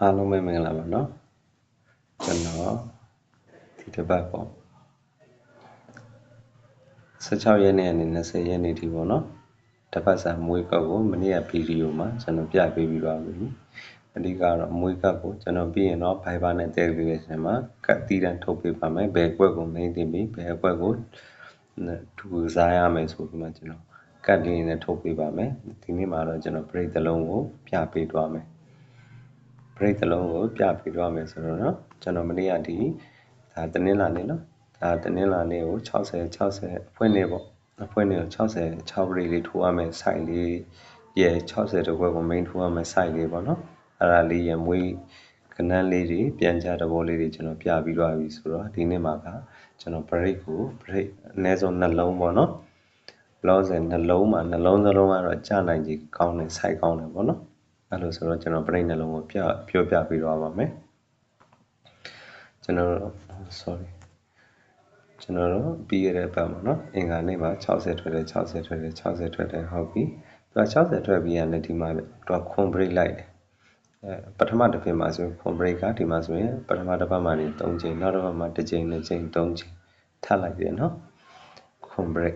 အားလုံးပဲမင်္ဂလာပါเนาะကျွန်တော်ဒီတစ်ပတ်ပေါ့16ရက်နေ့နဲ့20ရက်နေ့ဒီပေါ့เนาะတစ်ပတ်စာမွေးကောက်ကိုမနေ့ကဗီဒီယိုမှာကျွန်တော်ပြပေးပြီးပါပြီအဓိကတော့မွေးကောက်ကိုကျွန်တော်ပြီးရင်တော့ Viber နဲ့ Telegram မှာကတ်တီးတန်းထုတ်ပေးပါမယ်ဘယ်ကွက်ကို main တင်ပြီးဘယ်ကွက်ကိုထူစားရမယ်ဆိုပြီးမှကျွန်တော်ကတ်လေးနဲ့ထုတ်ပေးပါမယ်ဒီနေ့မှာတော့ကျွန်တော် break တစ်လုံးကိုပြပေးသွားမယ် break တစ်လုံးကိုပြပေးသွားမယ်ဆိုတော့เนาะကျွန်တော်မနေ့ကဒီဒါတနင်္လာနေ့เนาะဒါတနင်္လာနေ့ကို60 60အဖွင့်နေပေါ့အဖွင့်နေကို60 6 break လေးထိုးရမယ် site လေးရဲ့60တကွက်ကို main ထိုးရမယ် site လေးပေါ့เนาะအဲ့ဒါလေးရမွေးကနန်းလေးတွေပြန်ကြတဘောလေးတွေကျွန်တော်ပြပြီးသွားပြီဆိုတော့ဒီနေ့မှာကကျွန်တော် break ကို break အနည်းဆုံးနှလုံးပေါ့เนาะလောဆယ်နှလုံးမှာနှလုံးစလုံးကတော့ကြာနိုင်ကြီးကောင်းတယ် site ကောင်းတယ်ပေါ့เนาะ အဲ့လိုဆိုတော့ကျွန်တော်ပြိနှလုံးကိုပြပြောပြပြီးတော့ပါမယ်ကျွန်တော် sorry ကျွန်တော်တို့ပြီးခဲ့တဲ့ပတ်မှာနော်အင်္ဂါနေ့မှာ60ထွက်တယ်60ထွက်တယ်60ထွက်တယ်ဟုတ်ပြီသူက60ထွက်ပြီးရတယ်ဒီမှာသူကခွန် break လိုက်တယ်အဲပထမတစ်ပတ်မှာဆိုရင်ခွန် break ကဒီမှာဆိုရင်ပထမတစ်ပတ်မှာနေ3ချိန်နောက်တစ်ပတ်မှာ2ချိန်2ချိန်3ချိန်ထပ်လိုက်တယ်နော်ခွန် break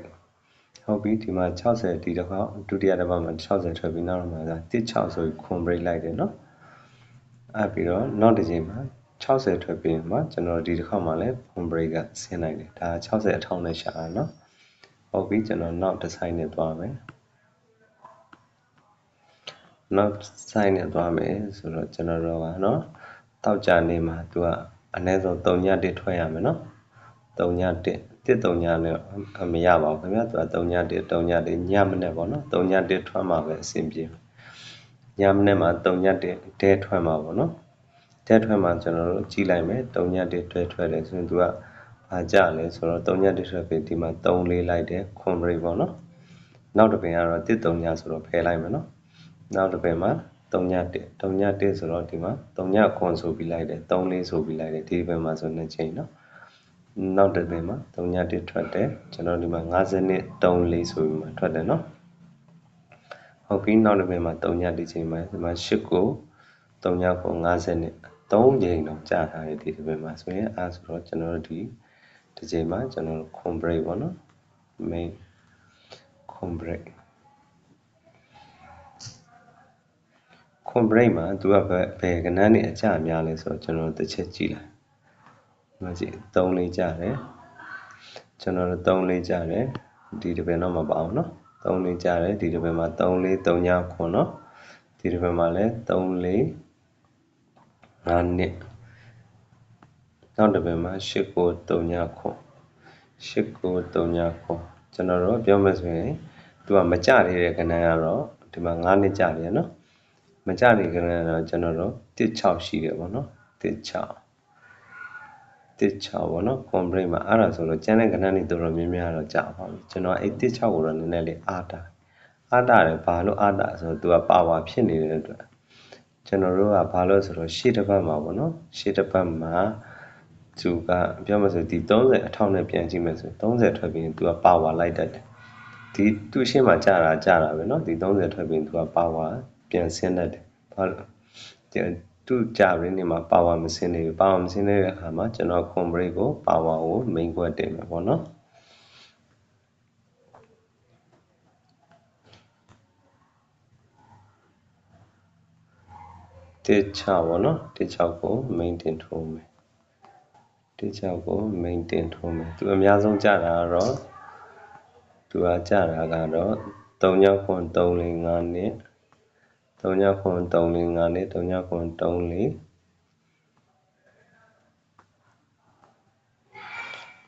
ဟုတ်ပြီဒီမှာ60ဒီတစ်ခေါက်ဒုတိယတစ်ပတ်မှာ60ထွက်ပြီးနောက်တော့မှာက16ဆိုပြီးခွန် break လိုက်တယ်နော်အဲ့ပြီးတော့နောက်တစ်ချိန်မှာ60ထွက်ပြီးမှကျွန်တော်ဒီတစ်ခေါက်မှာလည်းခွန် break ကဆင်းလိုက်တယ်ဒါ60အထောင်းနဲ့ရှာတာနော်ဟုတ်ပြီကျွန်တော်နောက်တစ်ဆိုင်နဲ့သွားမယ်နောက်ဆိုင်နဲ့သွားမယ်ဆိုတော့ကျွန်တော်တို့ကနော်တောက်ကြနေမှာ तू ကအနည်းဆုံး3ည1ထွက်ရမယ်နော်3ည1 တစ်တစ်3ညနဲ့မရပါဘူးခင်ဗျာသူက3ညတစ်3ညတစ်ညမနဲ့ပေါ့နော်3ညတစ်ထွက်မှာပဲအဆင်ပြေညမနဲ့မှာ3ညတစ်တဲထွက်မှာပေါ့နော်တဲထွက်မှာကျွန်တော်တို့ကြည့်လိုက်မယ်3ညတစ်တဲထွက်တယ်ဆိုရင်သူကဘာကြလဲဆိုတော့3ညတစ်ထွက်ပြီဒီမှာ3လေးလိုက်တယ်ခွန်ဘရိတ်ပေါ့နော်နောက်တစ်ပင်ကတော့တစ်3ညဆိုတော့ဖယ်လိုက်မယ်နော်နောက်တစ်ပင်မှာ3ညတစ်3ညတစ်ဆိုတော့ဒီမှာ3ညခွန်ဆိုပြီးလိုက်တယ်3လေးဆိုပြီးလိုက်တယ်ဒီဘက်မှာဆို2ချိန်နော် နောက်တစ်ပင်မှာ3ညတစ်ထွက်တယ်ကျွန်တော်ဒီမှာ50နှစ်3လေးဆိုပြီးမှထွက်တယ်နော်ဟုတ်ပြီနောက်တစ်ပင်မှာ3ညတစ်ချိန်မှာဒီမှာ8ကို3ညကို50နှစ်3ချိန်တော့ကြာထားတယ်ဒီတစ်ပင်မှာဆိုရင်အဲဆိုတော့ကျွန်တော်တို့ဒီဒီချိန်မှာကျွန်တော်တို့ compress ပေါ့နော် main compress compress မှာသူကဘယ်ကဏ္ဍနဲ့အကြများလဲဆိုတော့ကျွန်တော်တို့တစ်ချက်ကြည့်လိုက် မှာကြည့်3လေးကြတယ်ကျွန်တော်တို့3လေးကြတယ်ဒီတစ်ပင်တော့မပါဘူးเนาะ3လေးကြတယ်ဒီတစ်ပင်မှာ3လေး3ညခွန်เนาะဒီတစ်ပင်မှာလည်း3လေး5နှစ်နောက်တစ်ပင်မှာ8ကို3ညခွန်8ကို3ညခွန်ကျွန်တော်တို့ပြောမယ်ဆိုရင်သူကမကြသေးတဲ့ကဏ္ဍကတော့ဒီမှာ9နှစ်ကြတယ်เนาะမကြတဲ့ကဏ္ဍကတော့ကျွန်တော်တို့16ရှိတယ်ပေါ့เนาะ16 16ပေါ့နော် complete မှာအဲ့ဒါဆိုတော့ကျန်တဲ့ကဏ္ဍတွေတော်တော်များများတော့ကြာပါပြီကျွန်တော်အဲ့16ကိုတော့နည်းနည်းလေးအားတာအားတာတယ်ဘာလို့အားတာဆိုတော့သူကပါဝါဖြစ်နေတဲ့အတွက်ကျွန်တော်တို့ကဘာလို့ဆိုတော့ရှေ့တစ်ပတ်မှာပေါ့နော်ရှေ့တစ်ပတ်မှာသူကပြောမှဆိုဒီ30အထောက်နဲ့ပြန်ကြည့်မယ်ဆို30ထွက်ပြီးသူကပါဝါလိုက်တတ်တယ်ဒီသူ့ရှင်းမှာကြာတာကြာတာပဲเนาะဒီ30ထွက်ပြီးသူကပါဝါပြန်ဆင်းတတ်တယ်ဘာလို့ သူ့ကြရင်းနေမှာ power မစင်းနေဘူး power မစင်းနေတဲ့အခါမှာကျွန်တော် convert ကို power ကို main ကွက်တင်မယ်ပေါ့နော်တေချာပေါ့နော်တေချာကို main တင်ထိုးမယ်တေချာကို main တင်ထိုးမယ်သူအများဆုံးကြတာကတော့သူကကြတာကတော့3ညခွန်3 4 5နှ စ်3ညခွန်3 4 5နဲ့3ညခွန်3 4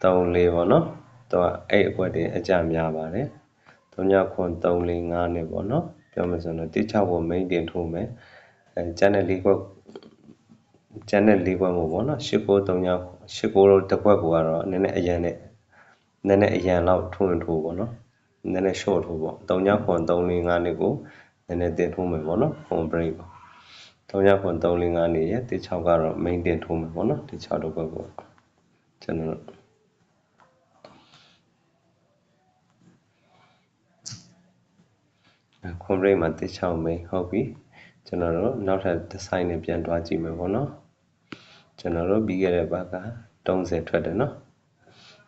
3 4ပေါ့နော်တော့အဲ့အကွက်တွေအကြများပါတယ်3ညခွန်3 4 5နဲ့ပေါ့နော်ပြောမယ်ဆိုတော့တိ6ကို main တင်ထိုးမယ်အဲကျန်တဲ့၄ကွက်ကျန်တဲ့၄ကွက်မို့ပေါ့နော်8ကို3ည8ကိုတော့တစ်ကွက်ကိုကတော့နည်းနည်းအရန်နဲ့နည်းနည်းအရန်လောက်ထိုးရင်ထိုးပေါ့နော်နည်းနည်း short ထိုးပေါ့3ညခွန်3 4 5နဲ့ကို နည်းနည်းတင်ထိုးမယ်ပေါ့နော် home break ပေါ့3ညခွန်345နေရတိ6ကတော့ main တင်ထိုးမယ်ပေါ့နော်တိ6တော့ဘက်ကိုကျွန်တော်ခွန် break မှာတိ6 main ဟုတ်ပြီကျွန်တော်တို့နောက်ထပ် design နဲ့ပြန်တွားကြည့်မယ်ပေါ့နော်ကျွန်တော်တို့ပြီးခဲ့တဲ့ဘက်က30ထွက်တယ်နော်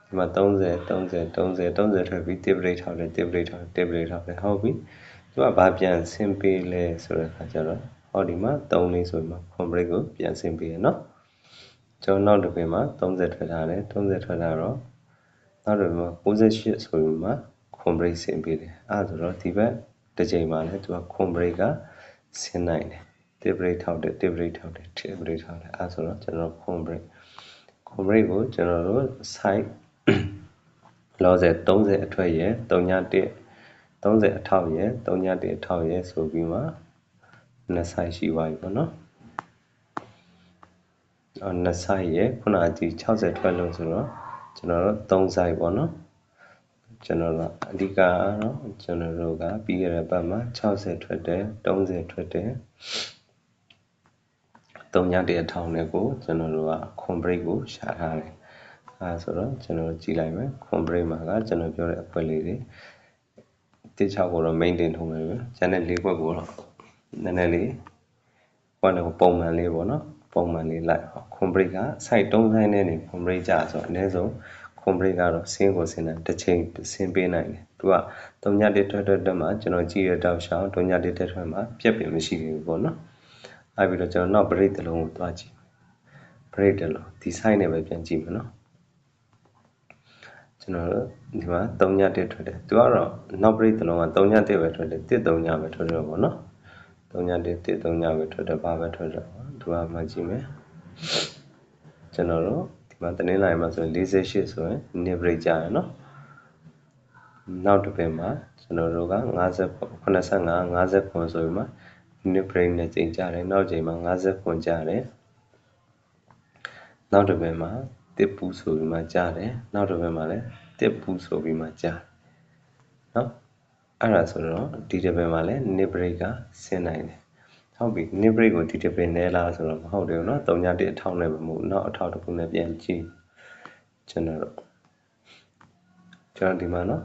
ဒီမှာ30 30 30 30ထွက်ပြီး table rate ထောက်တယ် table rate ထောက် table rate ထောက်တယ်ဟုတ်ပြီ သူကဘာပြန်ဆင်းပေးလဲဆိုတဲ့အခါကျတော့ဟောဒီမှာ3လေးဆိုပြီးမှ complete ကိုပြန်ဆင်းပေးရနော်ကျွန်တော်နောက်တစ်ပင်မှာ30ထွက်ထားတယ်30ထွက်လာတော့နောက်တစ်ပင်မှာ68ဆိုပြီးမှ complete ဆင်းပေးတယ်အဲဒါဆိုတော့ဒီဘက်တစ်ချိန်မှာလည်းသူက complete ကဆင်းနိုင်တယ် table rate ထောက်တယ် table rate ထောက်တယ် table rate ထောက်တယ်အဲဆိုတော့ကျွန်တော် complete complete ကိုကျွန်တော်တို့ site လောဆယ်30အထွက်ရယ်31 30အထောက်ရယ်31အထောက်ရယ်ဆိုပြီးမှနှစ်ဆိုင်ရှိပါပြီပေါ့နော်အော်နှစ်ဆိုင်ရယ်ခုနကဒီ60ထွက်လို့ဆိုတော့ကျွန်တော်တို့3ဆိုင်ပေါ့နော်ကျွန်တော်တို့အဓိကကတော့ကျွန်တော်တို့ကပြီးရတဲ့ဘက်မှာ60ထွက်တယ်30ထွက်တယ်3ညတည်းအထောက်နဲ့ကိုကျွန်တော်တို့က complete ကိုရှာထားတယ်အဲဆိုတော့ကျွန်တော်ကြည့်လိုက်မယ် complete မှာကကျွန်တော်ပြောတဲ့အခွက်လေးတွေ တိချောက်ကိုတော့ maintain ထုံးမယ်ပဲကျန်တဲ့၄ခွက်ကိုတော့နည်းနည်းလေးခွက်တော့ပုံမှန်လေးပေါ့နော်ပုံမှန်လေးလိုက် complete က site 3ဆိုင်နဲ့နေ complete ကြဆိုအနည်းဆုံး complete ကတော့ဆင်းကိုဆင်းတယ်တစ်ချိန်ဆင်းပေးနိုင်တယ်သူက3ညတစ်ထွက်ထွက်တက်မှာကျွန်တော်ကြည့်ရတောက်ရှောင်း3ညတစ်တက်ထွက်မှာပြက်ပင်မရှိဘူးပေါ့နော်အဲပြီးတော့ကျွန်တော်နောက် break တစ်လုံးကိုတွားကြည့် break တစ်လုံးဒီ site နဲ့ပဲပြန်ကြည့်မယ်နော် ကျွန်တော်တို့ဒီမှာ3ညတက်ထွက်တယ်သူကတော့နောက် break တစ်လုံးက3ညတက်ပဲထွက်တယ်1 3ညပဲထွက်တယ်ပေါ့နော်3ညတက်1 3ညပဲထွက်တယ်ဘာပဲထွက်တယ်ပေါ့သူကမှကြည့်မယ်ကျွန်တော်တို့ဒီမှာတနင်္လာရီမှာဆိုရင်48ဆိုရင်နေ့ break ကြာရယ်နော်နောက်တစ်ပင်မှာကျွန်တော်တို့က50 85 50ခွန်ဆိုပြီးမှနေ့ break နဲ့ချိန်ကြတယ်နောက်ချိန်မှာ50ခွန်ကြတယ်နောက်တစ်ပင်မှာ တစ်ပူဆိုပြီးမှကြားတယ်နောက်တစ်ဘက်မှာလည်းတစ်ပူဆိုပြီးမှကြားနော်အဲ့ဒါဆိုတော့ဒီတစ်ဘက်မှာလည်း nip break ကဆင်းနိုင်တယ်ဟုတ်ပြီ nip break ကိုဒီတစ်ဘက်နဲလားဆိုတော့မဟုတ်တယ်နော်3ညတစ်အထောက်နဲ့မဟုတ်နောက်အထောက်တစ်ခုနဲ့ပြန်ကြည့်ကျွန်တော်တို့ကျွန်တော်ဒီမှာနော်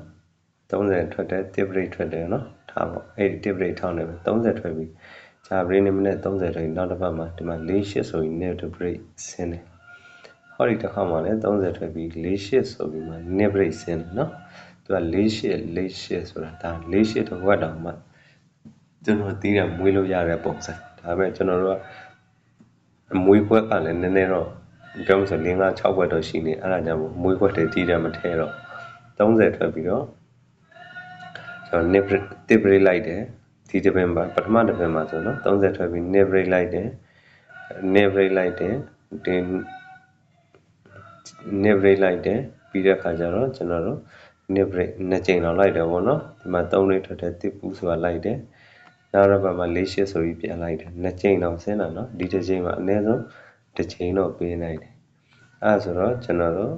30ထွက်တယ် tip break ထွက်တယ်နော်ထားပေါ့အဲ့ဒီ tip break ထောက်နေပဲ30ထွက်ပြီဂျာ break နဲ့မိနစ်30ထွက်နောက်တစ်ပတ်မှာဒီမှာ48ဆိုရင် net break ဆင်းတယ် ဟောဒီတစ်ခါမှလည်း30ထွက်ပြီး48ဆိုပြီးမှ net break ဆင်းတယ်နော်သူက48 48ဆိုတာဒါ48တော့ဝက်တောင်မှကျွန်တော်တီးတာမွေးလို့ရတဲ့ပုံစံဒါပေမဲ့ကျွန်တော်တို့ကအမွေးခွက်ကလည်းနည်းနည်းတော့ပြောမှဆို5 6ခွက်တော့ရှိနေအဲ့ဒါကြောင့်မွေးခွက်တွေတီးတယ်မထဲတော့30ထွက်ပြီးတော့ကျွန်တော် net break tip break လိုက်တယ်ဒီတစ်ပင်ပါပထမတစ်ပင်မှာဆိုတော့30ထွက်ပြီး net break လိုက်တယ် net break လိုက်တယ်ဒီ net break လိုက်တယ်ပြီးတဲ့အခါကျတော့ကျွန်တော်တို့ net break နှစ်ကြိမ်လောက်လိုက်တယ်ပေါ့နော်ဒီမှာ3လေးထွက်တယ်တစ်ပူဆိုတာလိုက်တယ်နောက်တစ်ပတ်မှာ4 8ဆိုပြီးပြန်လိုက်တယ်နှစ်ကြိမ်တော့ဆင်းတာနော်ဒီတစ်ကြိမ်မှာအနည်းဆုံးတစ်ကြိမ်တော့ပေးနိုင်တယ်အဲဆိုတော့ကျွန်တော်တို့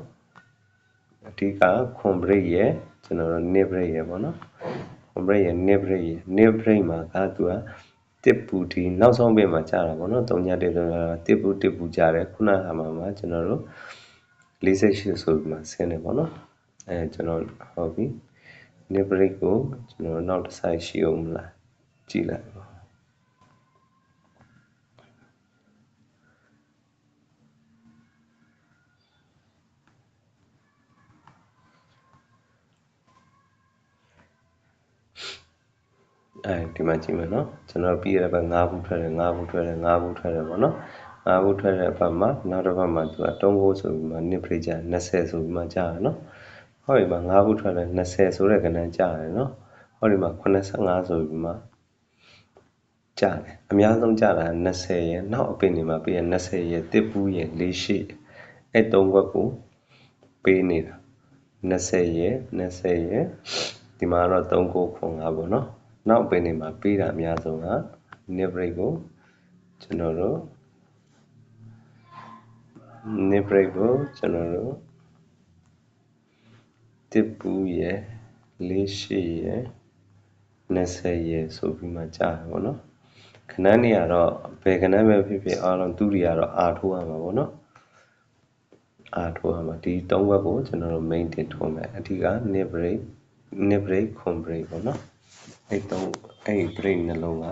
အဓိကခွန် break ရဲ့ကျွန်တော်တို့ net break ရဲ့ပေါ့နော်ခွန် break ရဲ့ net break ရဲ့ net break မှာကသူကတစ်ပူဒီနောက်ဆုံးပြင်မှာကြာတာပေါ့နော်3ညတည်းဆိုတော့တစ်ပူတစ်ပူကြာတယ်ခုနကမှမှာကျွန်တော်တို့ 48ဆိုပြီးမှဆင်းတယ်ပေါ့နော်အဲကျွန်တော်ဟုတ်ပြီ net break ကိုကျွန်တော်နောက်တစ်ဆိုင်ရှိအောင်မလားကြည့်လိုက်ပါအဲဒီမှာကြည့်မယ်နော်ကျွန်တော်ပြီးရတဲ့ဘက်9ဘူးထွက်တယ်9ဘူးထွက်တယ်9ဘူးထွက်တယ်ပေါ့နော် 9ဘူးထွက်တဲ့ဘက်မှာနောက်တစ်ဘက်မှာသူက3ဘူးဆိုပြီးမှ nip break ကြာ20ဆိုပြီးမှကြာရနော်ဟောဒီမှာ9ဘူးထွက်တယ်20ဆိုတဲ့ကဏ္ဍကြာရနော်ဟောဒီမှာ85ဆိုပြီးမှကြာတယ်အများဆုံးကြာတာ20ရဲ့နောက်အပင်တွေမှာပြီးရ20ရဲ့တစ်ပူးရဲ့48အဲ့3ဘက်ကိုပေးနေတာ20ရဲ့20ရဲ့ဒီမှာတော့3ကိုခွန်5ပေါ့နော်နောက်ပင်တွေမှာပေးတာအများဆုံးက net break ကိုကျွန်တော်တို့ net break ကိုကျွန်တော်တို့တစ်ပူရဲ့48ရဲ့20ရဲ့ဆိုပြီးမှကြားတယ်ပေါ့နော်ခဏနေရတော့ဘယ်ခဏပဲဖြစ်ဖြစ်အားလုံးသူတွေကတော့အာထိုးရမှာပေါ့နော်အာထိုးရမှာဒီ၃ဘက်ကိုကျွန်တော်တို့ main တင်ထိုးမယ်အဓိက net break net break con break ပေါ့နော်အဲ့တော့အဲ့ break နှလုံးက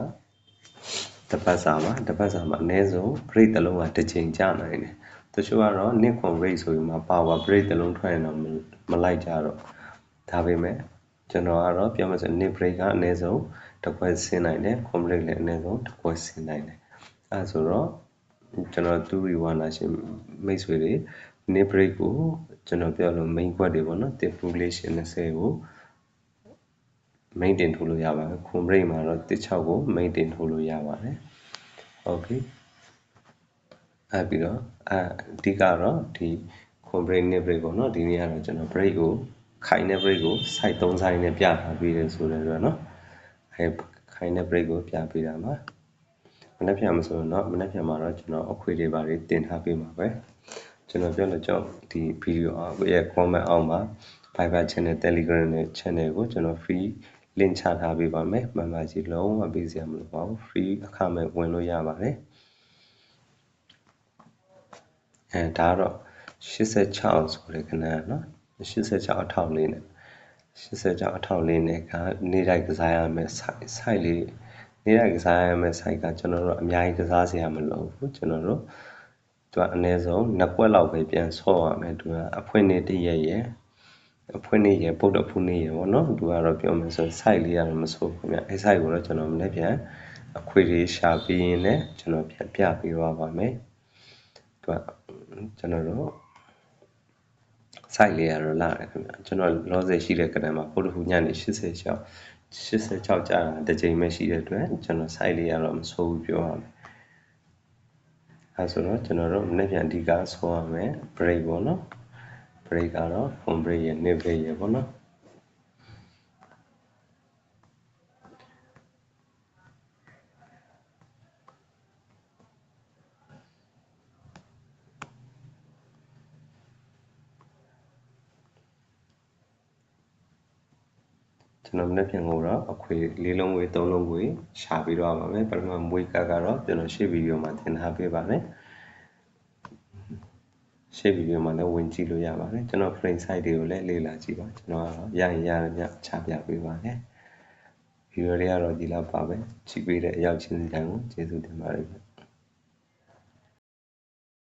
တစ်ပတ်စာမှာတစ်ပတ်စာမှာအနည်းဆုံး break တစ်လုံးကတစ်ချိန်ကြာနိုင်တယ် တချို့ကတော့နှစ်ခွန် break ဆိုပြီးမှ power break တစ်လုံးထွက်ရင်တော့မမလိုက်ကြတော့ဒါပေမဲ့ကျွန်တော်ကတော့ပြောမှဆိုနှစ် break ကအနည်းဆုံးတစ်ခွက်ဆင်းနိုင်တယ်ခွန် break လည်းအနည်းဆုံးတစ်ခွက်ဆင်းနိုင်တယ်အဲဒါဆိုတော့ကျွန်တော်သူရီဝါနာရှင်မိတ်ဆွေတွေနေ့ break ကိုကျွန်တော်ပြောလို့ main ခွက်တွေပေါ့နော် tip population 20ကို main တင်ထိုးလို့ရပါတယ်ခွန် break မှာတော့16ကို main တင်ထိုးလို့ရပါတယ် okay အဲပြီးတော့အအဓိကတော့ဒီခွန် break နေ့ break ပေါ့နော်ဒီနေ့ကတော့ကျွန်တော် break ကိုခိုင်တဲ့ break ကို site 3 site နဲ့ပြထားပေးတယ်ဆိုတော့เนาะအဲခိုင်တဲ့ break ကိုပြပေးတာပါမနေ့ပြန်မဆိုတော့မနေ့ပြန်မှာတော့ကျွန်တော်အခွေတွေပါတွေတင်ထားပေးမှာပဲကျွန်တော်ပြောလို့ကြောင့်ဒီဗီဒီယိုအောက်ရဲ့ comment အောက်မှာ Viber channel Telegram နဲ့ channel ကိုကျွန်တော် free link ချထားပေးပါမယ်မှန်ပါကြီးလုံးဝပေးစရာမလိုပါဘူး free အခမဲ့ဝင်လို့ရပါတယ် အဲဒါကတော့86ဆိုတဲ့ခဏနော်86အထောက်လေးနဲ့86အထောက်လေးနဲ့ကနေ့တိုင်းကစားရမယ် site site လေးနေ့တိုင်းကစားရမယ် site ကကျွန်တော်တို့အများကြီးကစားစရာမလိုဘူးကျွန်တော်တို့သူကအနည်းဆုံးနှစ်ကွက်လောက်ပဲပြန်ဆော့ရမယ်သူကအဖွင့်နေတည့်ရဲ့ရဲ့အဖွင့်နေရဲ့ပုတ်တဖူးနေရဲ့ပေါ့နော်သူကတော့ပြောမယ်ဆို site လေးကတော့မဆိုးဘူးခင်ဗျအဲ site ကိုတော့ကျွန်တော်မနေ့ပြန်အခွေလေးရှာပြီးရင်လည်းကျွန်တော်ပြန်ပြပေးသွားပါမယ်သူက ကျွန်တော်တို့ site လေးကတော့လာတယ်ခင်ဗျကျွန်တော်လောဆယ်ရှိတဲ့ကဏ္ဍမှာပုတ်တဖူးညနေ86 86ကြာတာတစ်ချိန်ပဲရှိတဲ့အတွက်ကျွန်တော် site လေးကတော့မဆိုးဘူးပြောရမယ်အဲဆိုတော့ကျွန်တော်တို့မနေ့ပြန်အဓိကဆိုရမယ် break ပေါ့နော် break ကတော့ home break ရဲ့ net break ရဲ့ပေါ့နော် ကျွန်တော်မနေ့ပြန်ကိုတော့အခွေလေးလုံးဝေးသုံးလုံးဝေးရှာပြီးတော့ပါမယ်ပထမမွေးကတ်ကတော့ကျွန်တော်ရှေ့ဗီဒီယိုမှာသင်ထားပေးပါမယ်ရှေ့ဗီဒီယိုမှာလည်းဝင်ကြည့်လို့ရပါတယ်ကျွန်တော် frame size တွေကိုလည်းလေ့လာကြည့်ပါကျွန်တော်ကတော့ရရင်ရရမြချပြပေးပါမယ်ဗီဒီယိုလေးကတော့ဒီလောက်ပါပဲကြည့်ပေးတဲ့အရောက်ချင်းစီတိုင်းကိုကျေးဇူးတင်ပါတယ်